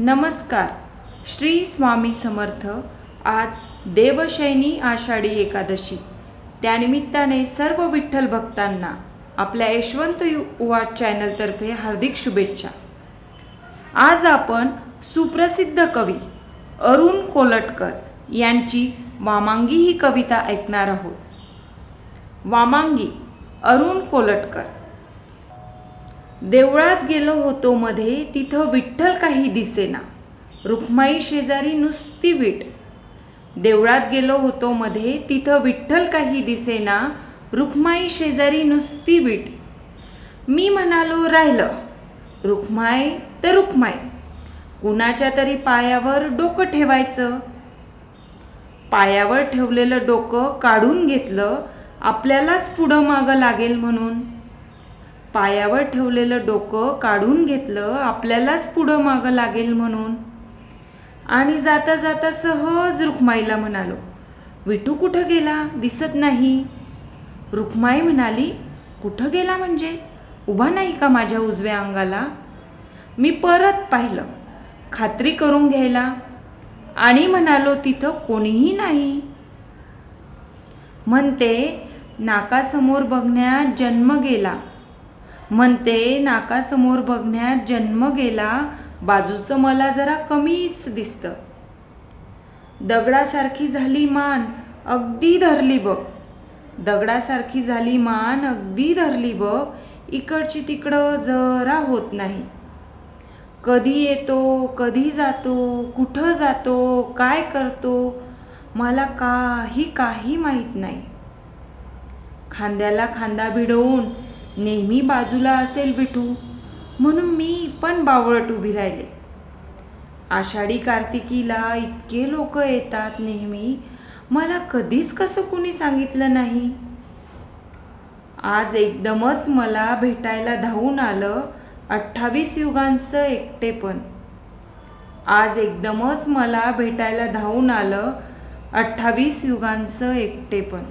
नमस्कार. श्री स्वामी समर्थ आज देवशैनी आषाढी एकादशी. त्यानिमित्ताने सर्व विठ्ठल भक्तांना आपल्या यशवंत यु वाट चॅनलतर्फे हार्दिक शुभेच्छा. आज आपण सुप्रसिद्ध कवी अरुण कोलटकर यांची वामांगी ही कविता ऐकणार आहोत. वामांगी अरुण कोलटकर. देवळात गेलो होतो मध्ये तिथं विठ्ठल काही दिसेना. रुक्माई शेजारी नुसती वीट. देवळात गेलो होतो मध्ये तिथं विठ्ठल काही दिसेना. रुक्माई शेजारी नुसती वीट. मी म्हणालो राहिलं. रुक्माई तर रुक्माई. कुणाच्या तरी पायावर डोकं ठेवायचं. पायावर ठेवलेलं डोकं काढून घेतलं आपल्यालाच पुढं मागं लागेल म्हणून. पायावर ठेवलेलं डोकं काढून घेतलं आपल्यालाच पुढं मागं लागेल म्हणून. आणि जाता जाता सहज रुक्माईला म्हणालो विठू कुठं गेला? दिसत नाही. रुक्माई म्हणाली कुठं गेला म्हणजे? उभा नाही का माझ्या उजव्या अंगाला? मी परत पाहिलं खात्री करून घ्यायला. आणि म्हणालो तिथं कोणीही नाही. म्हणते नाकासमोर बघण्यात जन्म गेला. म्हणते नाकासमोर बघण्यात जन्म गेला बाजूचं मला जरा कमीच दिसतं. दगडासारखी झाली मान अगदी धरली बघ. दगडासारखी झाली मान अगदी धरली बघ. इकडची तिकडं जरा होत नाही. कधी येतो कधी जातो कुठं जातो काय करतो मला काही काही माहीत नाही. खांद्याला खांदा भिडवून नेहमी बाजूला असेल विठू. म्हणून मी पण बावळट उभी राहिले. आषाढी कार्तिकीला इतके लोक येतात नेहमी. मला कधीच कसं कुणी सांगितलं नाही. आज एकदमच मला भेटायला धावून आलं अठ्ठावीस युगांचं एकटेपण आज एकदमच मला भेटायला धावून आलं अठ्ठावीस युगांचं एकटेपण